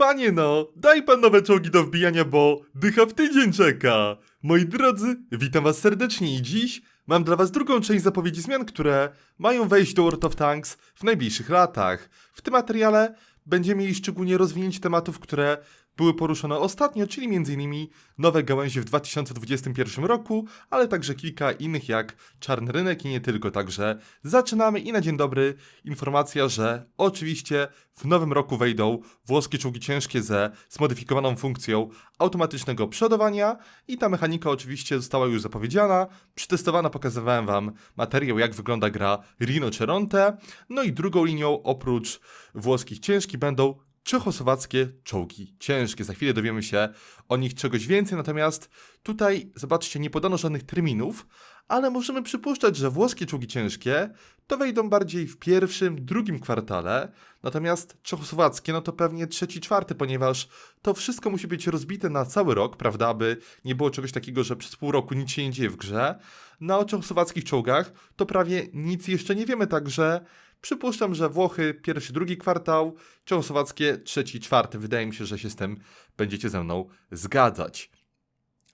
Panie no, daj pan nowe czołgi do wbijania, bo dycha w tydzień czeka. Moi drodzy, witam was serdecznie i dziś mam dla was drugą część zapowiedzi zmian, które mają wejść do World of Tanks w najbliższych latach. W tym materiale będziemy mieli szczególnie rozwinięcie tematów, które były poruszone ostatnio, czyli m.in. nowe gałęzie w 2021 roku, ale także kilka innych jak czarny rynek i nie tylko. Także zaczynamy i na dzień dobry informacja, że oczywiście w nowym roku wejdą włoskie czołgi ciężkie ze zmodyfikowaną funkcją automatycznego przodowania i ta mechanika oczywiście została już zapowiedziana. Przetestowana pokazywałem wam materiał, jak wygląda gra Rinoceronte. No i drugą linią oprócz włoskich ciężkich będą czechosłowackie czołgi ciężkie. Za chwilę dowiemy się o nich czegoś więcej, natomiast tutaj, zobaczcie, nie podano żadnych terminów, ale możemy przypuszczać, że włoskie czołgi ciężkie to wejdą bardziej w pierwszym, drugim kwartale, natomiast czechosłowackie no to pewnie trzeci, czwarty, ponieważ to wszystko musi być rozbite na cały rok, prawda, aby nie było czegoś takiego, że przez pół roku nic się nie dzieje w grze. Na o czechosłowackich czołgach to prawie nic jeszcze nie wiemy, także Przypuszczam, że Włochy pierwszy, drugi kwartał, czechosłowackie trzeci, czwarty. Wydaje mi się, że się z tym będziecie ze mną zgadzać.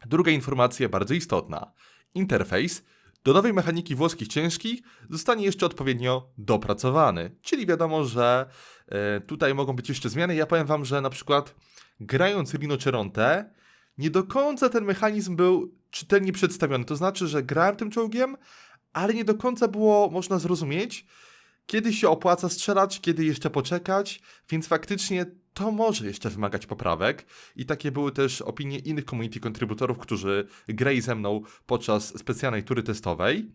Druga informacja bardzo istotna. Interfejs do nowej mechaniki włoskich ciężkich zostanie jeszcze odpowiednio dopracowany. Czyli wiadomo, że e, tutaj mogą być jeszcze zmiany. Ja powiem wam, że na przykład grając Rinoceronte nie do końca ten mechanizm był czytelnie przedstawiony. To znaczy, że grałem tym czołgiem, ale nie do końca było można zrozumieć, kiedy się opłaca strzelać, kiedy jeszcze poczekać, więc faktycznie to może jeszcze wymagać poprawek. I takie były też opinie innych community kontributorów, którzy grali ze mną podczas specjalnej tury testowej.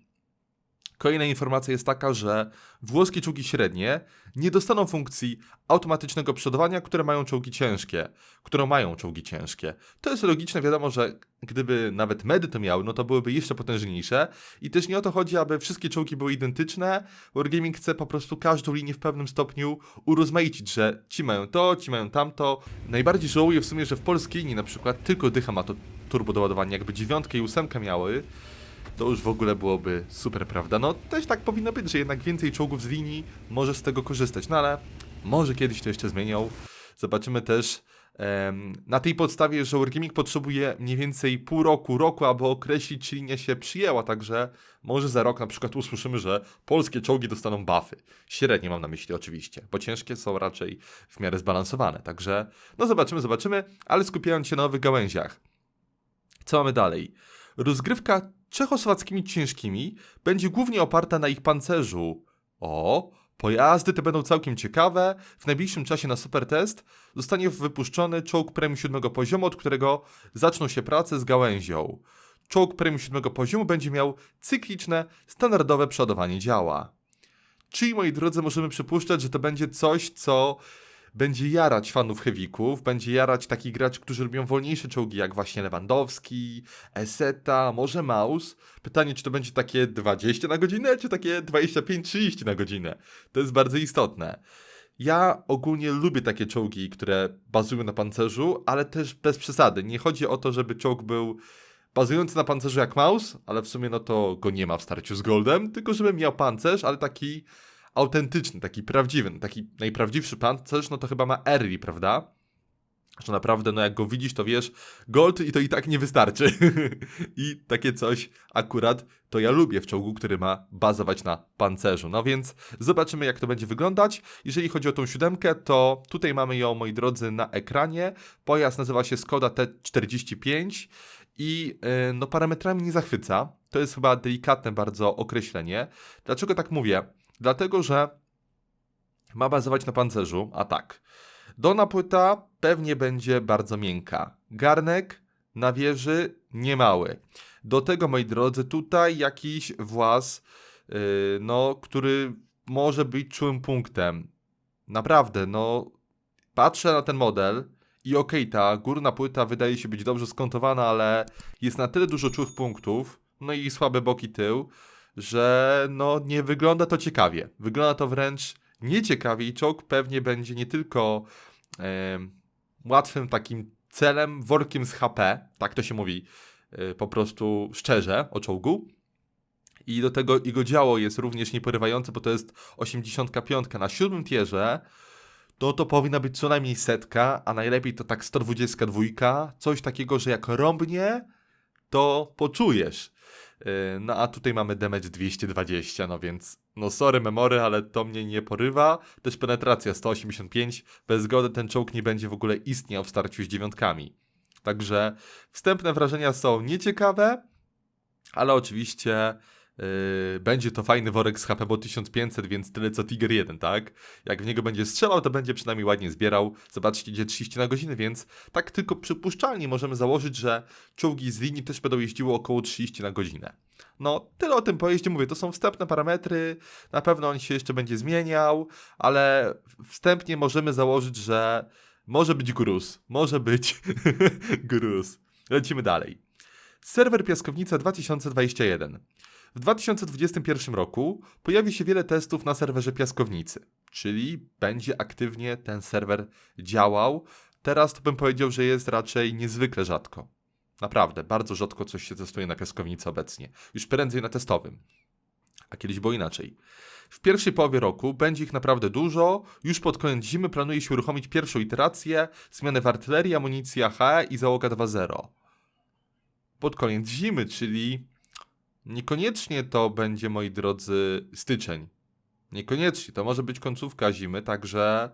Kolejna informacja jest taka, że włoskie czołgi średnie nie dostaną funkcji automatycznego przodowania, które mają czołgi ciężkie, które mają czołgi ciężkie. To jest logiczne, wiadomo, że gdyby nawet medy to miały, no to byłyby jeszcze potężniejsze i też nie o to chodzi, aby wszystkie czołgi były identyczne. Wargaming chce po prostu każdą linię w pewnym stopniu urozmaicić, że ci mają to, ci mają tamto. Najbardziej żałuję w sumie, że w polskiej linii na przykład tylko dycha ma to turbo doładowanie, jakby dziewiątkę i ósemkę miały, to już w ogóle byłoby super, prawda? No też tak powinno być, że jednak więcej czołgów z linii może z tego korzystać, no ale może kiedyś to jeszcze zmienią. Zobaczymy też em, na tej podstawie, że Wargaming potrzebuje mniej więcej pół roku, roku, aby określić, czy linia się przyjęła, także może za rok na przykład usłyszymy, że polskie czołgi dostaną buffy. Średnie mam na myśli oczywiście, bo ciężkie są raczej w miarę zbalansowane, także no zobaczymy, zobaczymy, ale skupiając się na nowych gałęziach. Co mamy dalej? Rozgrywka czechosłowackimi ciężkimi będzie głównie oparta na ich pancerzu. O, pojazdy te będą całkiem ciekawe. W najbliższym czasie na super test zostanie wypuszczony czołg premium 7 poziomu, od którego zaczną się prace z gałęzią. Czołg premium 7 poziomu będzie miał cykliczne, standardowe przodowanie działa. Czyli, moi drodzy, możemy przypuszczać, że to będzie coś, co będzie jarać fanów heavyków, będzie jarać takich graczy, którzy lubią wolniejsze czołgi, jak właśnie Lewandowski, Eseta, może Maus. Pytanie, czy to będzie takie 20 na godzinę, czy takie 25-30 na godzinę. To jest bardzo istotne. Ja ogólnie lubię takie czołgi, które bazują na pancerzu, ale też bez przesady. Nie chodzi o to, żeby czołg był bazujący na pancerzu jak Maus, ale w sumie no to go nie ma w starciu z Goldem, tylko żeby miał pancerz, ale taki autentyczny, taki prawdziwy. No, taki najprawdziwszy pancerz, no to chyba ma Early, prawda? Że naprawdę, no jak go widzisz, to wiesz, gold i to i tak nie wystarczy. I takie coś akurat to ja lubię w czołgu, który ma bazować na pancerzu. No więc zobaczymy, jak to będzie wyglądać. Jeżeli chodzi o tą siódemkę, to tutaj mamy ją, moi drodzy, na ekranie. Pojazd nazywa się Skoda T45 i yy, no parametrami nie zachwyca. To jest chyba delikatne bardzo określenie. Dlaczego tak mówię? Dlatego, że ma bazować na pancerzu, a tak. Dolna płyta pewnie będzie bardzo miękka. Garnek na wieży niemały. Do tego, moi drodzy, tutaj jakiś włas, yy, no, który może być czułym punktem. Naprawdę, no, patrzę na ten model i okej, okay, ta górna płyta wydaje się być dobrze skontowana, ale jest na tyle dużo czułych punktów, no i słabe boki tył, że no nie wygląda to ciekawie. Wygląda to wręcz nieciekawie i czołg pewnie będzie nie tylko e, łatwym takim celem, workiem z HP, tak to się mówi e, po prostu szczerze o czołgu. I do tego jego działo jest również nieporywające, bo to jest 85 na siódmym tierze. to to powinna być co najmniej setka, a najlepiej to tak 122, coś takiego, że jak rąbnie, to poczujesz. Yy, No a tutaj mamy damage 220, no więc no sorry memory, ale to mnie nie porywa. Też penetracja 185, bez zgody ten czołg nie będzie w ogóle istniał w starciu z dziewiątkami. Także wstępne wrażenia są nieciekawe, ale oczywiście będzie to fajny worek z HP, bo 1500, więc tyle co Tiger 1, tak? Jak w niego będzie strzelał, to będzie przynajmniej ładnie zbierał. Zobaczcie, idzie 30 na godzinę, więc tak tylko przypuszczalnie możemy założyć, że czołgi z linii też będą jeździły około 30 na godzinę. No, tyle o tym pojeździe mówię. To są wstępne parametry. Na pewno on się jeszcze będzie zmieniał, ale wstępnie możemy założyć, że może być gruz. Może być gruz. Lecimy dalej. Serwer Piaskownica 2021. W 2021 roku pojawi się wiele testów na serwerze Piaskownicy, czyli będzie aktywnie ten serwer działał. Teraz to bym powiedział, że jest raczej niezwykle rzadko. Naprawdę, bardzo rzadko coś się testuje na Piaskownicy obecnie. Już prędzej na testowym. A kiedyś było inaczej. W pierwszej połowie roku będzie ich naprawdę dużo. Już pod koniec zimy planuje się uruchomić pierwszą iterację, zmianę w artylerii, amunicji AHE i załoga 2.0 pod koniec zimy, czyli niekoniecznie to będzie, moi drodzy, styczeń. Niekoniecznie, to może być końcówka zimy, także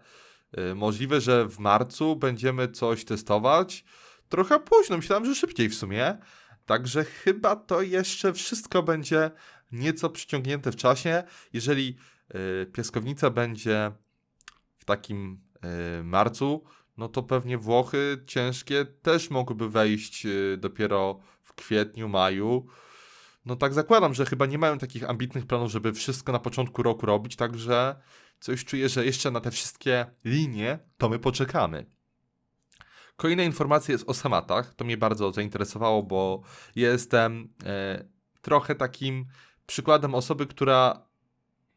y, możliwe, że w marcu będziemy coś testować. Trochę późno, myślałem, że szybciej w sumie. Także chyba to jeszcze wszystko będzie nieco przyciągnięte w czasie. Jeżeli y, piaskownica będzie w takim y, marcu, no to pewnie Włochy ciężkie też mogłyby wejść dopiero w kwietniu, maju. No tak zakładam, że chyba nie mają takich ambitnych planów, żeby wszystko na początku roku robić, także coś czuję, że jeszcze na te wszystkie linie to my poczekamy. Kolejna informacja jest o schematach. To mnie bardzo zainteresowało, bo jestem e, trochę takim przykładem osoby, która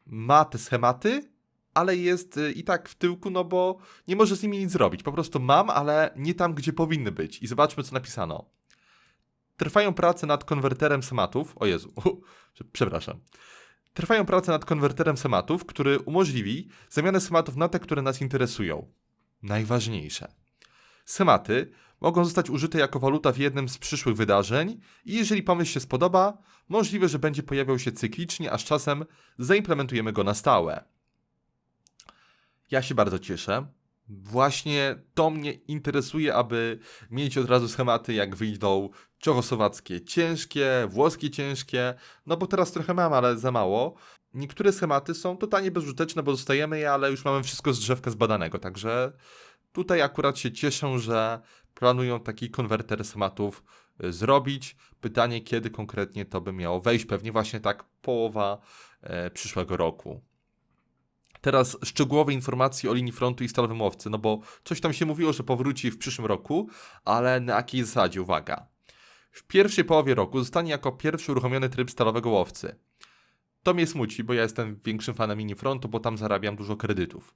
ma te schematy, ale jest y, i tak w tyłku, no bo nie może z nimi nic zrobić. Po prostu mam, ale nie tam, gdzie powinny być. I zobaczmy, co napisano. Trwają prace nad konwerterem schematów. O Jezu, przepraszam. Trwają prace nad konwerterem schematów, który umożliwi zamianę schematów na te, które nas interesują. Najważniejsze. Schematy mogą zostać użyte jako waluta w jednym z przyszłych wydarzeń i jeżeli pomysł się spodoba, możliwe, że będzie pojawiał się cyklicznie, aż czasem zaimplementujemy go na stałe. Ja się bardzo cieszę. Właśnie to mnie interesuje, aby mieć od razu schematy, jak wyjdą czechosłowackie ciężkie, włoskie ciężkie, no bo teraz trochę mam, ale za mało. Niektóre schematy są totalnie bezużyteczne, bo dostajemy je, ale już mamy wszystko z drzewka zbadanego, także tutaj akurat się cieszę, że planują taki konwerter schematów y, zrobić. Pytanie, kiedy konkretnie to by miało wejść, pewnie właśnie tak połowa e, przyszłego roku. Teraz szczegółowe informacje o linii frontu i stalowym łowcy, no bo coś tam się mówiło, że powróci w przyszłym roku, ale na jakiej zasadzie, uwaga. W pierwszej połowie roku zostanie jako pierwszy uruchomiony tryb stalowego łowcy. To mnie smuci, bo ja jestem większym fanem linii frontu, bo tam zarabiam dużo kredytów.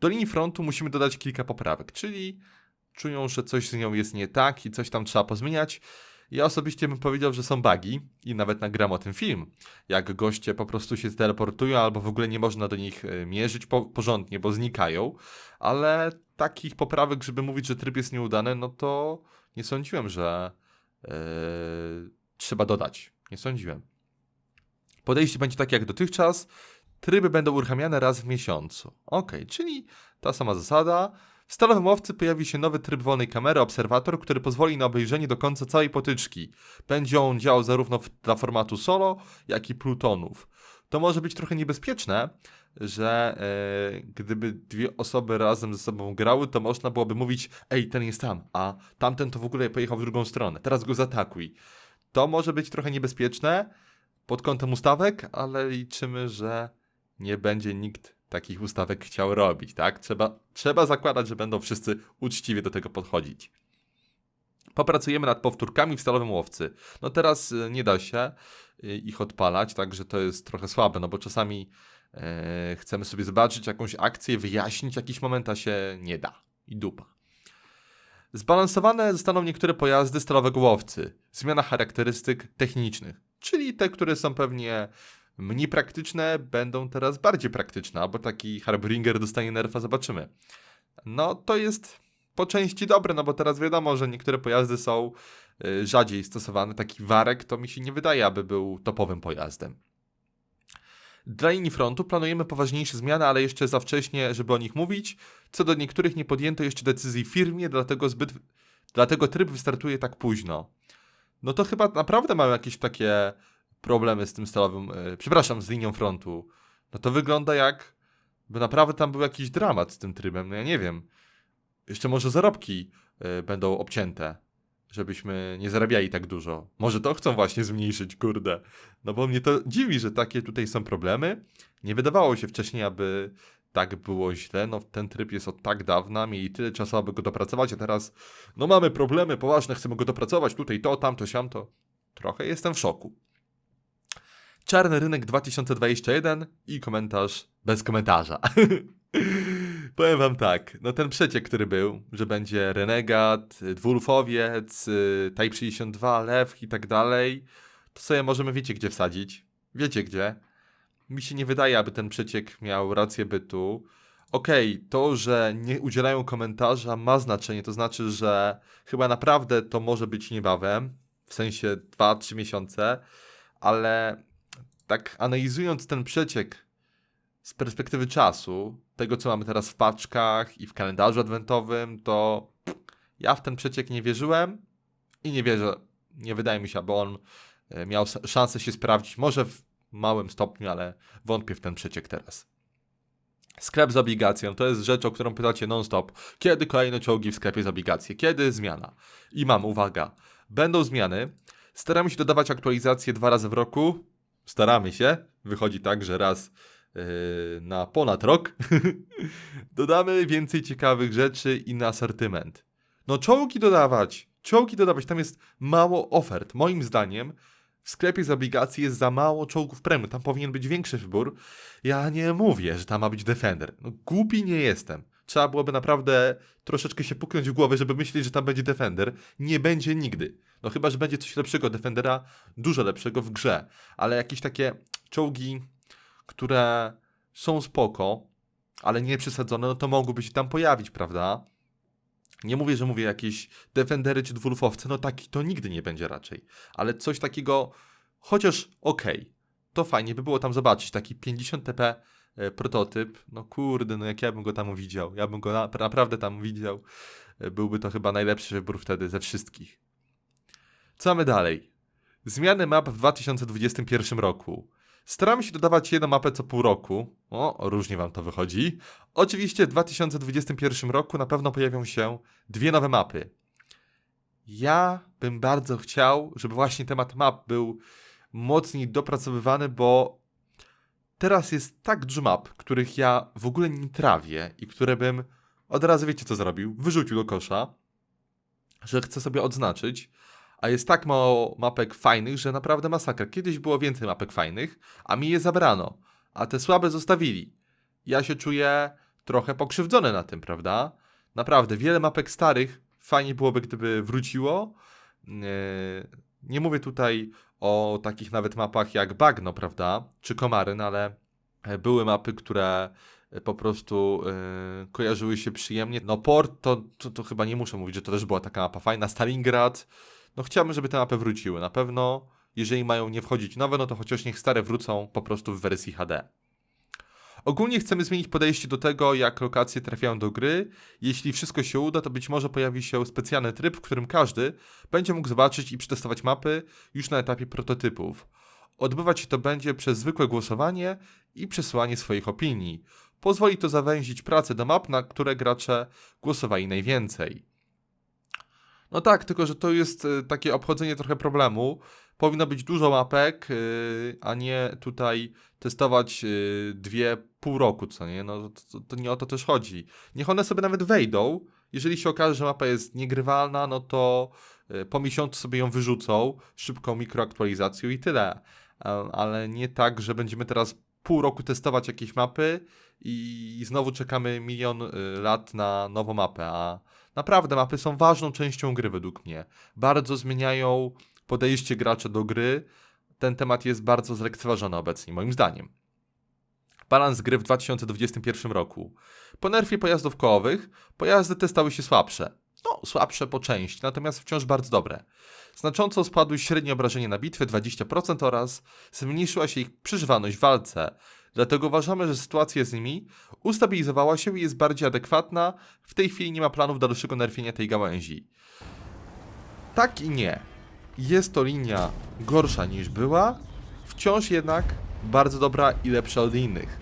Do linii frontu musimy dodać kilka poprawek, czyli czują, że coś z nią jest nie tak i coś tam trzeba pozmieniać. Ja osobiście bym powiedział, że są bugi i nawet nagram o tym film. Jak goście po prostu się teleportują albo w ogóle nie można do nich e, mierzyć po porządnie, bo znikają, ale takich poprawek, żeby mówić, że tryb jest nieudany, no to nie sądziłem, że yy, trzeba dodać. Nie sądziłem. Podejście będzie takie jak dotychczas. Tryby będą uruchamiane raz w miesiącu. Ok, czyli ta sama zasada. W stalowym łowcy pojawi się nowy tryb wolnej kamery, obserwator, który pozwoli na obejrzenie do końca całej potyczki. Będzie on działał zarówno dla formatu solo, jak i plutonów. To może być trochę niebezpieczne, że e, gdyby dwie osoby razem ze sobą grały, to można byłoby mówić, ej, ten jest tam, a tamten to w ogóle pojechał w drugą stronę, teraz go zaatakuj. To może być trochę niebezpieczne pod kątem ustawek, ale liczymy, że nie będzie nikt takich ustawek chciał robić, tak? Trzeba, trzeba zakładać, że będą wszyscy uczciwie do tego podchodzić. Popracujemy nad powtórkami w stalowym łowcy. No teraz y, nie da się y, ich odpalać, także to jest trochę słabe, no bo czasami e, chcemy sobie zobaczyć jakąś akcję, wyjaśnić jakiś moment, a się nie da. I dupa. Zbalansowane zostaną niektóre pojazdy stalowego łowcy. Zmiana charakterystyk technicznych, czyli te, które są pewnie mniej praktyczne będą teraz bardziej praktyczne, albo taki Harbringer dostanie nerfa, zobaczymy. No to jest po części dobre, no bo teraz wiadomo, że niektóre pojazdy są y, rzadziej stosowane. Taki Warek to mi się nie wydaje, aby był topowym pojazdem. Dla linii frontu planujemy poważniejsze zmiany, ale jeszcze za wcześnie, żeby o nich mówić. Co do niektórych nie podjęto jeszcze decyzji w firmie, dlatego zbyt, dlatego tryb wystartuje tak późno. No to chyba naprawdę mamy jakieś takie problemy z tym stalowym, yy, przepraszam, z linią frontu. No to wygląda jak, by naprawdę tam był jakiś dramat z tym trybem, no ja nie wiem. Jeszcze może zarobki yy, będą obcięte, żebyśmy nie zarabiali tak dużo. Może to chcą właśnie zmniejszyć, kurde. No bo mnie to dziwi, że takie tutaj są problemy. Nie wydawało się wcześniej, aby tak było źle. No ten tryb jest od tak dawna, mieli tyle czasu, aby go dopracować, a teraz no mamy problemy poważne, chcemy go dopracować, tutaj to, tamto, siamto. Trochę jestem w szoku. Czarny rynek 2021 i komentarz bez komentarza. Powiem wam tak, no ten przeciek, który był, że będzie Renegat, Dwulfowiec, y, Type 62, Lew i tak dalej, to sobie możemy wiecie gdzie wsadzić. Wiecie gdzie. Mi się nie wydaje, aby ten przeciek miał rację bytu. Okej, to, że nie udzielają komentarza ma znaczenie, to znaczy, że chyba naprawdę to może być niebawem, w sensie 2-3 miesiące, ale tak analizując ten przeciek z perspektywy czasu, tego co mamy teraz w paczkach i w kalendarzu adwentowym, to ja w ten przeciek nie wierzyłem i nie wierzę, nie wydaje mi się, aby on e, miał szansę się sprawdzić. Może w małym stopniu, ale wątpię w ten przeciek teraz. Sklep z obligacją to jest rzecz, o którą pytacie non-stop. Kiedy kolejne czołgi w sklepie z obligacje? Kiedy zmiana? I mam, uwaga, będą zmiany. Staramy się dodawać aktualizacje dwa razy w roku. Staramy się. Wychodzi tak, że raz yy, na ponad rok. Dodamy więcej ciekawych rzeczy i na asortyment. No czołgi dodawać, czołgi dodawać, tam jest mało ofert. Moim zdaniem w sklepie z obligacji jest za mało czołgów premium, tam powinien być większy wybór. Ja nie mówię, że tam ma być Defender. No, głupi nie jestem. Trzeba byłoby naprawdę troszeczkę się puknąć w głowę, żeby myśleć, że tam będzie Defender. Nie będzie nigdy. No chyba, że będzie coś lepszego Defendera, dużo lepszego w grze. Ale jakieś takie czołgi, które są spoko, ale nie przesadzone, no to mogłyby się tam pojawić, prawda? Nie mówię, że mówię jakieś Defendery czy dwulfowce, no taki to nigdy nie będzie raczej. Ale coś takiego, chociaż okej, to fajnie by było tam zobaczyć, taki 50 TP prototyp, no kurde, no jak ja bym go tam widział, ja bym go na, naprawdę tam widział, E, byłby to chyba najlepszy wybór wtedy ze wszystkich. Co mamy dalej? Zmiany map w 2021 roku. Staramy się dodawać jedną mapę co pół roku. O, różnie wam to wychodzi. Oczywiście w 2021 roku na pewno pojawią się dwie nowe mapy. Ja bym bardzo chciał, żeby właśnie temat map był mocniej dopracowywany, bo teraz jest tak dużo map, których ja w ogóle nie trawię i które bym od razu wiecie co zrobił? Wyrzucił do kosza, że chcę sobie odznaczyć, a jest tak mało mapek fajnych, że naprawdę masakra. Kiedyś było więcej mapek fajnych, a mi je zabrano, a te słabe zostawili. Ja się czuję trochę pokrzywdzony na tym, prawda? Naprawdę, wiele mapek starych fajnie byłoby, gdyby wróciło. Yy, Nie mówię tutaj o takich nawet mapach jak Bagno, prawda? Czy Komaryn, ale e, były mapy, które e, po prostu yy, kojarzyły się przyjemnie. No Port to, to, to chyba nie muszę mówić, że to też była taka mapa fajna. Stalingrad. No chciałbym, żeby te mapy wróciły. Na pewno, jeżeli mają nie wchodzić nowe, no to chociaż niech stare wrócą po prostu w wersji HD. Ogólnie chcemy zmienić podejście do tego, jak lokacje trafiają do gry. Jeśli wszystko się uda, to być może pojawi się specjalny tryb, w którym każdy będzie mógł zobaczyć i przetestować mapy już na etapie prototypów. Odbywać się to będzie przez zwykłe głosowanie i przesyłanie swoich opinii. Pozwoli to zawęzić pracę do map, na które gracze głosowali najwięcej. No tak, tylko że to jest y, takie obchodzenie trochę problemu. Powinno być dużo mapek, y, a nie tutaj testować y, dwie pół roku, co nie? No to, to, nie o to też chodzi. Niech one sobie nawet wejdą. Jeżeli się okaże, że mapa jest niegrywalna, no to y, po miesiącu sobie ją wyrzucą, szybką mikroaktualizacją i tyle. Ale nie tak, że będziemy teraz pół roku testować jakieś mapy i znowu czekamy milion lat na nową mapę, a naprawdę mapy są ważną częścią gry według mnie. Bardzo zmieniają podejście gracza do gry. ten temat jest bardzo zlekceważony obecnie, moim zdaniem. Balans gry w 2021 roku. Po nerfie pojazdów kołowych pojazdy te stały się słabsze. No, słabsze po części, natomiast wciąż bardzo dobre. Znacząco spadły średnie obrażenie na bitwy 20% oraz zmniejszyła się ich przeżywalność w walce. Dlatego uważamy, że sytuacja z nimi ustabilizowała się i jest bardziej adekwatna. W tej chwili nie ma planów dalszego nerfienia tej gałęzi. Tak i nie. Jest to linia gorsza niż była, wciąż jednak bardzo dobra i lepsza od innych.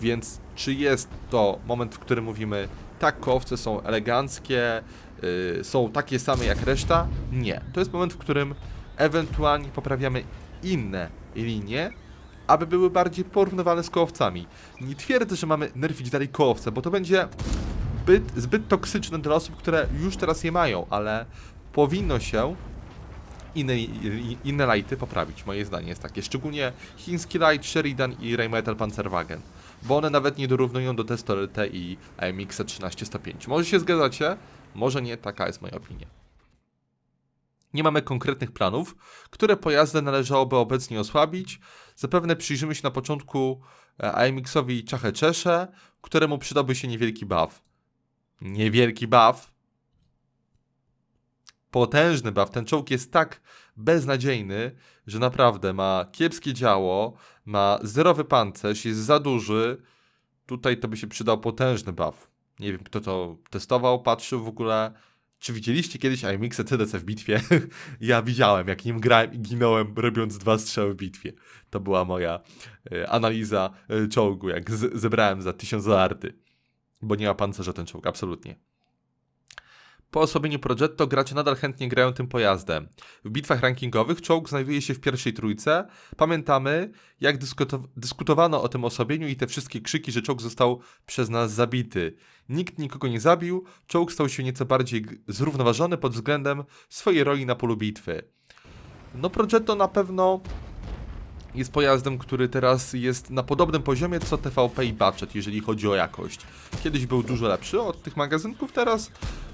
Więc czy jest to moment, w którym mówimy, tak, kołowce są eleganckie, yy, są takie same jak reszta? Nie. To jest moment, w którym ewentualnie poprawiamy inne linie, aby były bardziej porównywalne z kołowcami. Nie twierdzę, że mamy nerfić dalej kołowce, bo to będzie zbyt, zbyt toksyczne dla osób, które już teraz je mają, ale powinno się inne, inne lighty poprawić. Moje zdanie jest takie. Szczególnie chiński light, Sheridan i Rheinmetall Panzerwagen. Bo one nawet nie dorównują do testu LT i AMX 1305. Może się zgadzacie, może nie, taka jest moja opinia. Nie mamy konkretnych planów, które pojazdy należałoby obecnie osłabić. Zapewne przyjrzymy się na początku e, AMX-owi Czesze, któremu przydałby się niewielki buff. Niewielki buff, potężny buff. Ten czołg jest tak beznadziejny, że naprawdę ma kiepskie działo, ma zerowy pancerz, jest za duży. Tutaj to by się przydał potężny buff. Nie wiem, kto to testował, patrzył w ogóle. Czy widzieliście kiedyś IMX CDC w bitwie? ja widziałem, jak nim grałem i ginąłem, robiąc dwa strzały w bitwie. To była moja e, analiza e, czołgu, jak zebrałem za 1000 dolarty. Bo nie ma pancerza ten czołg, absolutnie. Po osłabieniu Progetto gracze nadal chętnie grają tym pojazdem. W bitwach rankingowych czołg znajduje się w pierwszej trójce. Pamiętamy, jak dyskuto dyskutowano o tym osłabieniu i te wszystkie krzyki, że czołg został przez nas zabity. Nikt nikogo nie zabił, czołg stał się nieco bardziej zrównoważony pod względem swojej roli na polu bitwy. No Progetto na pewno jest pojazdem, który teraz jest na podobnym poziomie co TVP i Budget, jeżeli chodzi o jakość. Kiedyś był dużo lepszy od tych magazynków, teraz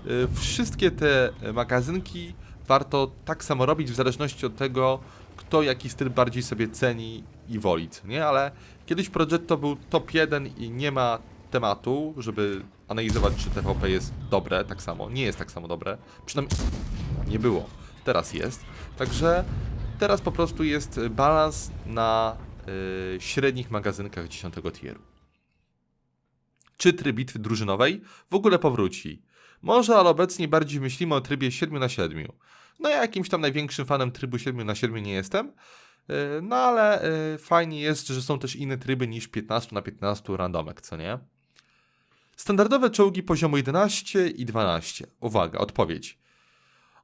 y, wszystkie te magazynki warto tak samo robić w zależności od tego, kto jaki styl bardziej sobie ceni i woli, nie? Ale kiedyś Progetto był top 1 i nie ma tematu, żeby analizować, czy TVP jest dobre, tak samo. Nie jest tak samo dobre. Przynajmniej nie było. Teraz jest. Także teraz po prostu jest balans na y, średnich magazynkach 10 tieru. Czy tryb bitwy drużynowej w ogóle powróci? Może, ale obecnie bardziej myślimy o trybie 7 na 7. No ja jakimś tam największym fanem trybu 7 na 7 nie jestem, y, no ale y, fajnie jest, że są też inne tryby niż 15 na 15 randomek, co nie? Standardowe czołgi poziomu 11 i 12. Uwaga, odpowiedź.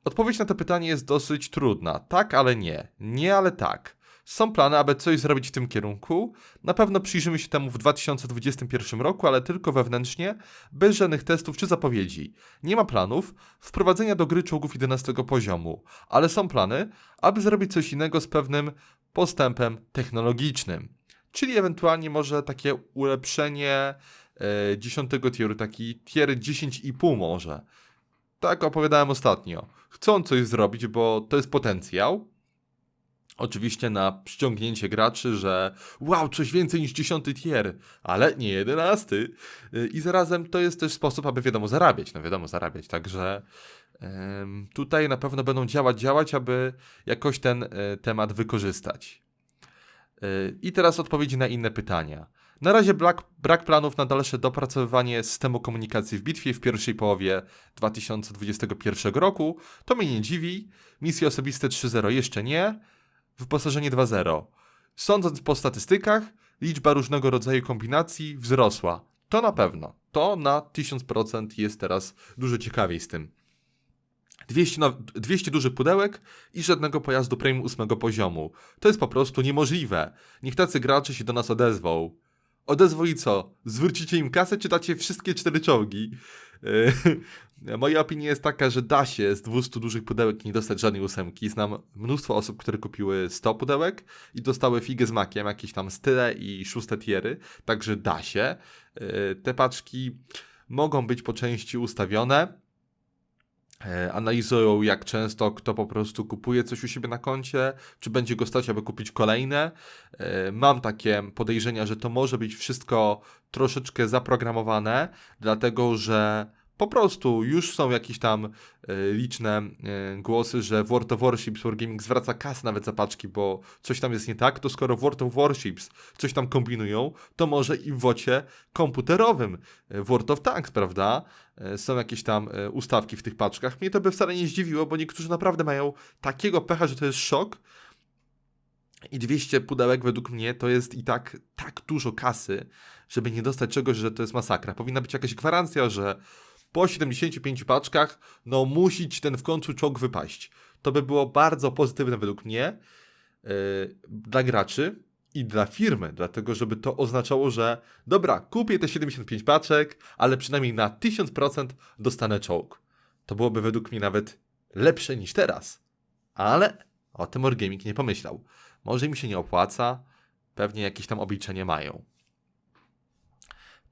Odpowiedź na to pytanie jest dosyć trudna. Tak, ale nie. Nie, ale tak. Są plany, aby coś zrobić w tym kierunku. Na pewno przyjrzymy się temu w 2021 roku, ale tylko wewnętrznie, bez żadnych testów czy zapowiedzi. Nie ma planów wprowadzenia do gry czołgów 11 poziomu, ale są plany, aby zrobić coś innego z pewnym postępem technologicznym. Czyli ewentualnie może takie ulepszenie e, 10 tieru, taki tier 10,5 może. Tak opowiadałem ostatnio. Chcą coś zrobić, bo to jest potencjał. Oczywiście na przyciągnięcie graczy, że wow, coś więcej niż 10 tier, ale nie 11. Y, I zarazem to jest też sposób, aby wiadomo zarabiać. No wiadomo zarabiać, także tutaj na pewno będą działać, działać, aby jakoś ten e, temat wykorzystać. Y, I teraz odpowiedzi na inne pytania. Na razie brak, brak planów na dalsze dopracowywanie systemu komunikacji w bitwie w pierwszej połowie 2021 roku. To mnie nie dziwi. Misje osobiste 3.0 jeszcze nie. Wyposażenie 2.0. Sądząc po statystykach, liczba różnego rodzaju kombinacji wzrosła. To na pewno. To na 1000% jest teraz dużo ciekawiej z tym. 200, now- 200 dużych pudełek i żadnego pojazdu premium 8 poziomu. To jest po prostu niemożliwe. Niech tacy gracze się do nas odezwą. Odezwą i co? Zwrócicie im kasę, czy dacie wszystkie cztery czołgi? Yy, Moja opinia jest taka, że da się z 200 dużych pudełek nie dostać żadnej ósemki. Znam mnóstwo osób, które kupiły 100 pudełek i dostały figę z makiem, jakieś tam style i szóste tiery, także da się. Yy, Te paczki mogą być po części ustawione, e, analizują jak często kto po prostu kupuje coś u siebie na koncie, czy będzie go stać, aby kupić kolejne. E, Mam takie podejrzenia, że to może być wszystko troszeczkę zaprogramowane, dlatego że po prostu już są jakieś tam e, liczne e, głosy, że World of Warships Wargaming zwraca kasę nawet za paczki, bo coś tam jest nie tak, to skoro World of Warships coś tam kombinują, to może i w wocie komputerowym e, World of Tanks, prawda? Są jakieś tam ustawki w tych paczkach. Mnie to by wcale nie zdziwiło, bo niektórzy naprawdę mają takiego pecha, że to jest szok. I 200 pudełek według mnie to jest i tak tak dużo kasy, żeby nie dostać czegoś, że to jest masakra. Powinna być jakaś gwarancja, że po 75 paczkach, no musi ci ten w końcu czołg wypaść. To by było bardzo pozytywne według mnie yy, dla graczy i dla firmy, dlatego żeby to oznaczało, że dobra, kupię te 75 paczek, ale przynajmniej na 1000% dostanę czołg. To byłoby według mnie nawet lepsze niż teraz. Ale o tym Wargaming nie pomyślał. Może im się nie opłaca, pewnie jakieś tam obliczenie mają.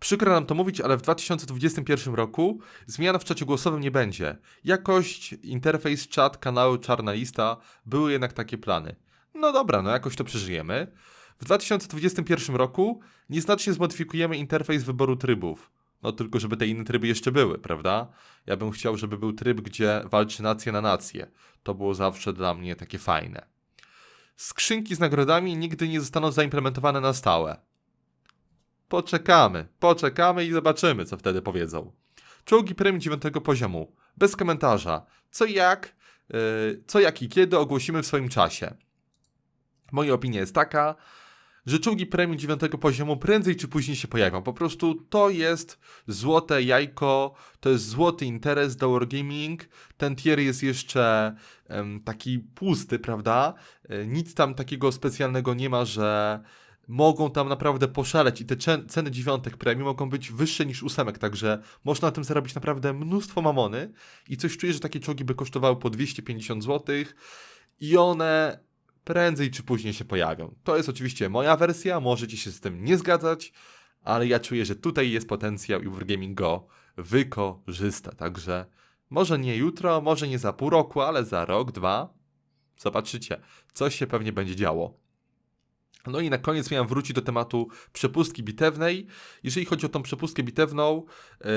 Przykro nam to mówić, ale w 2021 roku zmian w czacie głosowym nie będzie. Jakość, interfejs, czat, kanały, czarna lista były jednak takie plany. No dobra, no jakoś to przeżyjemy. W 2021 roku nieznacznie zmodyfikujemy interfejs wyboru trybów. No tylko, żeby te inne tryby jeszcze były, prawda? Ja bym chciał, żeby był tryb, gdzie walczy nacja na nację. To było zawsze dla mnie takie fajne. Skrzynki z nagrodami nigdy nie zostaną zaimplementowane na stałe. Poczekamy, poczekamy i zobaczymy, co wtedy powiedzą. Czołgi premium 9 poziomu. Bez komentarza. Co jak, yy, co jak i kiedy ogłosimy w swoim czasie. Moja opinia jest taka, że czołgi premium 9 poziomu prędzej czy później się pojawią. Po prostu to jest złote jajko, to jest złoty interes do Wargaming. Ten tier jest jeszcze taki pusty, prawda? E, Nic tam takiego specjalnego nie ma, że mogą tam naprawdę poszaleć i te cen- ceny dziewiątek premium mogą być wyższe niż ósemek, także można na tym zarobić naprawdę mnóstwo mamony i coś czuję, że takie czołgi by kosztowały po 250 zł i one prędzej czy później się pojawią. To jest oczywiście moja wersja, możecie się z tym nie zgadzać, ale ja czuję, że tutaj jest potencjał i Wargaming go wykorzysta, także może nie jutro, może nie za pół roku, ale za rok, dwa, zobaczycie, coś się pewnie będzie działo. No i na koniec miałem wrócić do tematu przepustki bitewnej. Jeżeli chodzi o tą przepustkę bitewną, yy,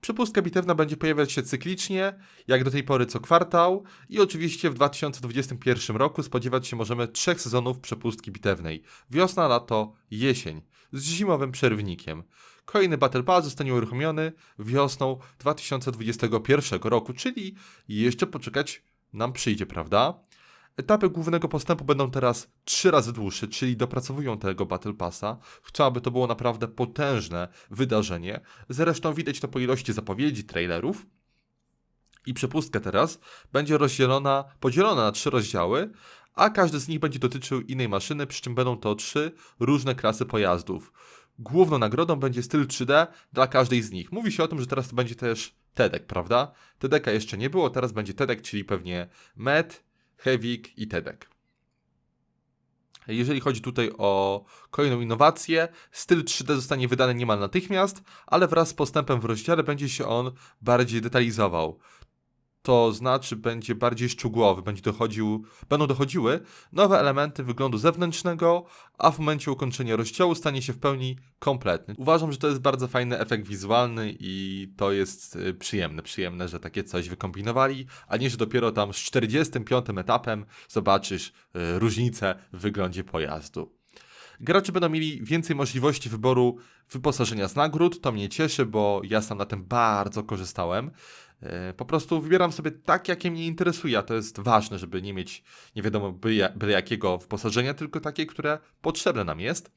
przepustka bitewna będzie pojawiać się cyklicznie, jak do tej pory co kwartał i oczywiście w 2021 roku spodziewać się możemy trzech sezonów przepustki bitewnej. Wiosna, lato, jesień z zimowym przerwnikiem. Kolejny Battle Pass zostanie uruchomiony wiosną 2021 roku, czyli jeszcze poczekać nam przyjdzie, prawda? Etapy głównego postępu będą teraz trzy razy dłuższe, czyli dopracowują tego Battle Passa. Chcą, aby to było naprawdę potężne wydarzenie. Zresztą widać to po ilości zapowiedzi, trailerów. I przepustka teraz będzie rozdzielona, podzielona na trzy rozdziały, a każdy z nich będzie dotyczył innej maszyny, przy czym będą to trzy różne klasy pojazdów. Główną nagrodą będzie styl 3D dla każdej z nich. Mówi się o tym, że teraz to będzie też TEDek, prawda? TEDeka jeszcze nie było, teraz będzie TEDek, czyli pewnie MED, Hewik i TEDek. Jeżeli chodzi tutaj o kolejną innowację, styl 3D zostanie wydany niemal natychmiast, ale wraz z postępem w rozdziale będzie się on bardziej detalizował. To znaczy będzie bardziej szczegółowy, będzie dochodził, będą dochodziły nowe elementy wyglądu zewnętrznego, a w momencie ukończenia rozdziału stanie się w pełni kompletny. Uważam, że to jest bardzo fajny efekt wizualny i to jest y, przyjemne, przyjemne, że takie coś wykombinowali, a nie, że dopiero tam z 45 etapem zobaczysz y, różnicę w wyglądzie pojazdu. Gracze będą mieli więcej możliwości wyboru wyposażenia z nagród. To mnie cieszy, bo ja sam na tym bardzo korzystałem. E, Po prostu wybieram sobie tak, jakie mnie interesuje, a to jest ważne, żeby nie mieć nie wiadomo byle, jakiego wyposażenia, tylko takie, które potrzebne nam jest.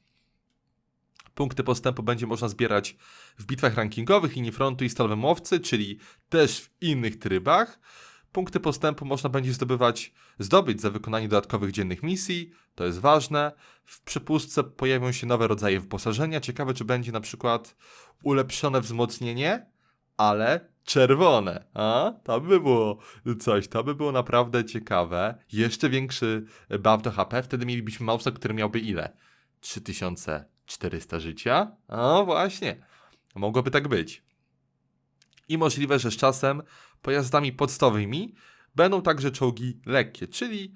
Punkty postępu będzie można zbierać w bitwach rankingowych, linii frontu i stalowym łowcy, czyli też w innych trybach. Punkty postępu można będzie zdobywać, zdobyć za wykonanie dodatkowych dziennych misji, to jest ważne. W przepustce pojawią się nowe rodzaje wyposażenia. Ciekawe, czy będzie na przykład ulepszone wzmocnienie, ale czerwone. A? To by było coś, to by było naprawdę ciekawe. Jeszcze większy buff do HP, wtedy mielibyśmy mausa, który miałby ile? 3400 życia? O, właśnie. Mogłoby tak być. I możliwe, że z czasem pojazdami podstawowymi. Będą także czołgi lekkie, czyli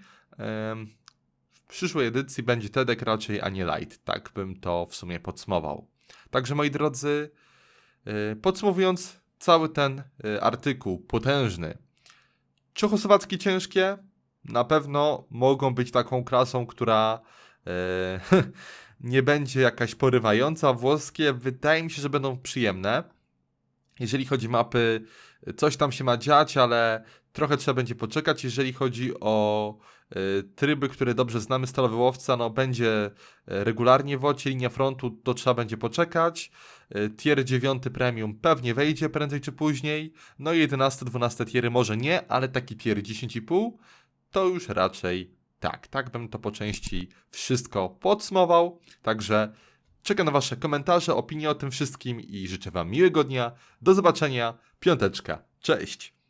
w przyszłej edycji będzie TEDek raczej, a nie Light. Tak bym to w sumie podsumował. Także moi drodzy, y, podsumowując cały ten y, artykuł potężny, Czechosłowackie ciężkie na pewno mogą być taką klasą, która e, nie będzie jakaś porywająca. Włoskie wydaje mi się, że będą przyjemne. Jeżeli chodzi o mapy, coś tam się ma dziać, ale trochę trzeba będzie poczekać. Jeżeli chodzi o tryby, które dobrze znamy, stalowy łowca, no będzie e, regularnie w ocie, linia frontu, to trzeba będzie poczekać. E, Tier 9 premium pewnie wejdzie prędzej czy później. No i 11-12 tiery może nie, ale taki tier 10,5 to już raczej tak. Tak bym to po części wszystko podsumował. Także czekam na Wasze komentarze, opinie o tym wszystkim i życzę Wam miłego dnia. Do zobaczenia. Piąteczka. Cześć.